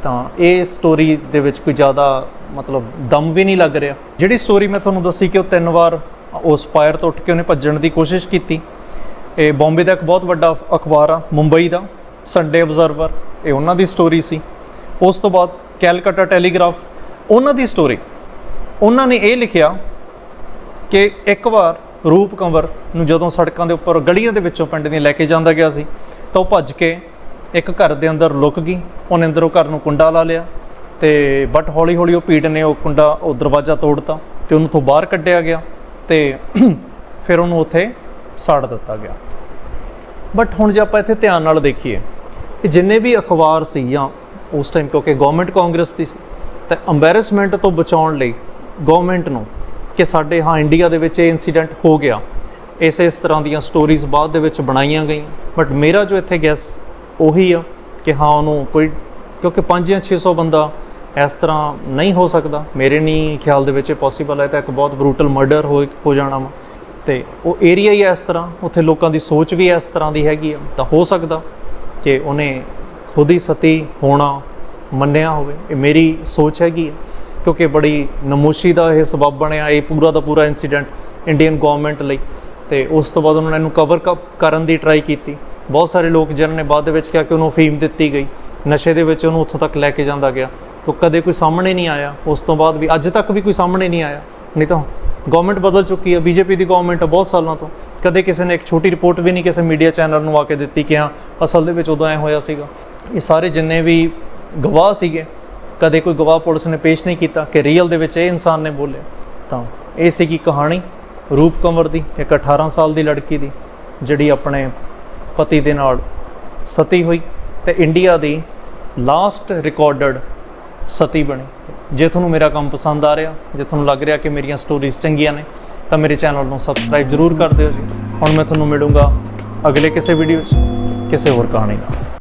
ਤਾਂ ਇਹ ਸਟੋਰੀ ਦੇ ਵਿੱਚ ਕੋਈ ਜ਼ਿਆਦਾ ਮਤਲਬ ਦਮ ਵੀ ਨਹੀਂ ਲੱਗ ਰਿਹਾ। ਜਿਹੜੀ ਸਟੋਰੀ ਮੈਂ ਤੁਹਾਨੂੰ ਦੱਸੀ ਕਿ ਉਹ ਤਿੰਨ ਵਾਰ ਉਸ ਪਾਇਰ ਤੋਂ ਉੱਠ ਕੇ ਉਹਨੇ ਭੱਜਣ ਦੀ ਕੋਸ਼ਿਸ਼ ਕੀਤੀ। ਇਹ ਬੰਬੇ ਦਾ ਇੱਕ ਬਹੁਤ ਵੱਡਾ ਅਖਬਾਰ ਆ ਮੁੰਬਈ ਦਾ ਸੰਡੇ ਅਬਜ਼ਰਵਰ ਇਹ ਉਹਨਾਂ ਦੀ ਸਟੋਰੀ ਸੀ। ਉਸ ਤੋਂ ਬਾਅਦ ਕੈਲਕਟਾ ਟੈਲੀਗ੍ਰਾਫ ਉਹਨਾਂ ਦੀ ਸਟੋਰੀ ਉਹਨਾਂ ਨੇ ਇਹ ਲਿਖਿਆ ਕਿ ਇੱਕ ਵਾਰ ਰੂਪ ਕੰਵਰ ਨੂੰ ਜਦੋਂ ਸੜਕਾਂ ਦੇ ਉੱਪਰ ਗਲੀਆਂ ਦੇ ਵਿੱਚੋਂ ਪਿੰਡ ਦੀਆਂ ਲੈ ਕੇ ਜਾਂਦਾ ਗਿਆ ਸੀ, ਤਾਂ ਉਹ ਭੱਜ ਕੇ ਇੱਕ ਘਰ ਦੇ ਅੰਦਰ ਲੁਕ ਗਈ। ਉਹਨੇ ਅੰਦਰ ਉਹ ਘਰ ਨੂੰ ਕੁੰਡਾ ਲਾ ਲਿਆ ਤੇ ਬਟ ਹੌਲੀ ਹੌਲੀ ਉਹ ਪੀੜ ਨੇ ਉਹ ਕੁੰਡਾ ਉਹ ਦਰਵਾਜ਼ਾ ਤੋੜਤਾ ਤੇ ਉਹਨੂੰ ਤੋਂ ਬਾਹਰ ਕੱਢਿਆ ਗਿਆ। ਤੇ ਫਿਰ ਉਹਨੂੰ ਉੱਥੇ ਸਾੜ ਦਿੱਤਾ ਗਿਆ। ਬਟ ਹੁਣ ਜੇ ਆਪਾਂ ਇੱਥੇ ਧਿਆਨ ਨਾਲ ਦੇਖੀਏ ਕਿ ਜਿੰਨੇ ਵੀ ਅਖਬਾਰ ਸੀ ਜਾਂ ਉਸ ਟਾਈਮ ਕਿਉਂਕਿ ਗਵਰਨਮੈਂਟ ਕਾਂਗਰਸ ਦੀ ਸੀ, ਤਾਂ ਐਮਬੈਰਸਮੈਂਟ ਤੋਂ ਬਚਾਉਣ ਲਈ ਗਵਰਨਮੈਂਟ ਨੂੰ ਕਿ ਸਾਡੇ ਹਾਂ ਇੰਡੀਆ ਦੇ ਵਿੱਚ ਇਹ ਇਨਸੀਡੈਂਟ ਹੋ ਗਿਆ, ਇਸ ਇਸ ਤਰ੍ਹਾਂ ਦੀਆਂ ਸਟੋਰੀਜ਼ ਬਾਅਦ ਦੇ ਵਿੱਚ ਬਣਾਈਆਂ ਗਈਆਂ। ਬਟ ਮੇਰਾ ਜੋ ਇੱਥੇ ਗੈਸ ਉਹੀ ਆ ਕਿ ਹਾਂ ਉਹਨੂੰ ਕੋਈ ਕਿਉਂਕਿ 5 ਜਾਂ 600 ਬੰਦਾ ਇਸ ਤਰ੍ਹਾਂ ਨਹੀਂ ਹੋ ਸਕਦਾ। ਮੇਰੇ ਨਹੀਂ ਖਿਆਲ ਦੇ ਵਿੱਚ ਇਹ ਪੋਸੀਬਲ ਹੈ ਤਾਂ ਇੱਕ ਬਹੁਤ ਬਰੂਟਲ ਮਰਡਰ ਹੋ ਹੋ ਜਾਣਾ ਵਾ। ਤੇ ਉਹ ਏਰੀਆ ਹੀ ਇਸ ਤਰ੍ਹਾਂ। ਉੱਥੇ ਲੋਕਾਂ ਦੀ ਸੋਚ ਵੀ ਇਸ ਤਰ੍ਹਾਂ ਦੀ ਹੈਗੀ ਆ। ਤਾਂ ਹੋ ਸਕਦਾ ਕਿ ਉਹਨੇ ਖੁਦ ਹੀ ਸਤੀ ਹੋਣਾ ਮੰਨਿਆ ਹੋਵੇ। ਇਹ ਮੇਰੀ ਸੋਚ ਹੈਗੀ ਹੈ ਕਿਉਂਕਿ ਬੜੀ ਨਮੋਸ਼ੀ ਦਾ ਇਹ ਸਬਬ ਬਣਿਆ, ਇਹ ਪੂਰਾ ਦਾ ਪੂਰਾ ਇਨਸੀਡੈਂਟ ਇੰਡੀਅਨ ਗਵਰਨਮੈਂਟ ਲਈ। ਤੇ ਉਸ ਤੋਂ ਬਾਅਦ ਉਹਨਾਂ ਨੇ ਇਹਨੂੰ ਕਵਰ ਕਰਨ ਦੀ ਟਰਾਈ ਕੀਤੀ। ਬਹੁਤ ਸਾਰੇ ਲੋਕ ਜਿਨ੍ਹਾਂ ਨੇ ਬਾਅਦ ਦੇ ਵਿੱਚ ਕਿਹਾ ਕਿ ਉਹਨੂੰ ਫੀਮ ਦਿੱਤੀ ਗਈ। ਨਸ਼ੇ ਦੇ ਵਿੱਚ ਉਹਨੂੰ ਉੱਥੋਂ ਤੱਕ ਲੈ ਕੇ ਜਾਂਦਾ ਗਿਆ। ਕੋ ਕਦੇ ਕੋਈ ਸਾਹਮਣੇ ਨਹੀਂ ਆਇਆ। ਉਸ ਤੋਂ ਬਾਅਦ ਵੀ ਅੱਜ ਤੱਕ ਵੀ ਕੋਈ ਸਾਹਮਣੇ ਨਹੀਂ ਆਇਆ। ਨਹੀਂ ਤਾਂ ਗਵਰਨਮੈਂਟ ਬਦਲ ਚੁੱਕੀ ਹੈ। ਬੀਜੇਪੀ ਦੀ ਗਵਰਨਮੈਂਟ ਹੈ ਬਹੁਤ ਸਾਲਾਂ ਤੋਂ। ਕਦੇ ਕਿਸੇ ਨੇ ਇੱਕ ਛੋਟੀ ਰਿਪੋਰਟ ਵੀ ਨਹੀਂ ਕਿਸੇ ਮੀਡੀਆ ਚੈਨਲ ਨੂੰ ਆ ਕੇ ਦਿੱਤੀ ਕਿ ਹਾਂ, ਅਸਲ ਦੇ ਵਿੱਚ ਉਦੋਂ ਐ ਹੋਇਆ ਸੀਗਾ। ਇਹ ਸਾਰੇ ਜਿੰਨੇ ਵੀ ਗਵਾਹ ਸੀਗੇ, ਕਦੇ ਕੋਈ ਗਵਾਹ ਪੁਲਿਸ ਨੇ ਪੇਸ਼ ਨਹੀਂ ਕੀਤਾ ਕਿ ਰੀਅਲ ਦੇ ਵਿੱਚ ਇਹ ਇਨਸਾਨ ਨੇ ਬੋਲਿਆ। ਤਾਂ ਇਹ ਸੀਗੀ ਕਹਾਣੀ ਰੂਪ ਕੰਵਰ ਦੀ, ਇੱਕ 18 ਸਾਲ ਦੀ ਲੜਕੀ ਦੀ, ਜਿਹੜੀ ਆਪਣੇ ਪਤੀ ਦੇ ਨਾਲ ਸਤੀ ਹੋਈ ਤੇ ਇੰਡੀਆ ਦੀ ਲਾਸਟ ਰਿਕਾਰਡਡ ਸਤੀ ਬਣੀ। ਜੇ ਤੁਹਾਨੂੰ ਮੇਰਾ ਕੰਮ ਪਸੰਦ ਆ ਰਿਹਾ, ਜੇ ਤੁਹਾਨੂੰ ਲੱਗ ਰਿਹਾ ਕਿ ਮੇਰੀਆਂ ਸਟੋਰੀਜ਼ ਚੰਗੀਆਂ ਨੇ, ਤਾਂ ਮੇਰੇ ਚੈਨਲ ਨੂੰ ਸਬਸਕ੍ਰਾਈਬ ਜ਼ਰੂਰ ਕਰ ਦਿਓ ਜੀ। ਹੁਣ ਮੈਂ ਤੁਹਾਨੂੰ ਮਿਲੂੰਗਾ ਅਗਲੇ ਕਿਸੇ ਵੀਡੀਓ 'ਚ ਕਿਸੇ ਹੋਰ ਕਹਾਣੀ ਨਾਲ।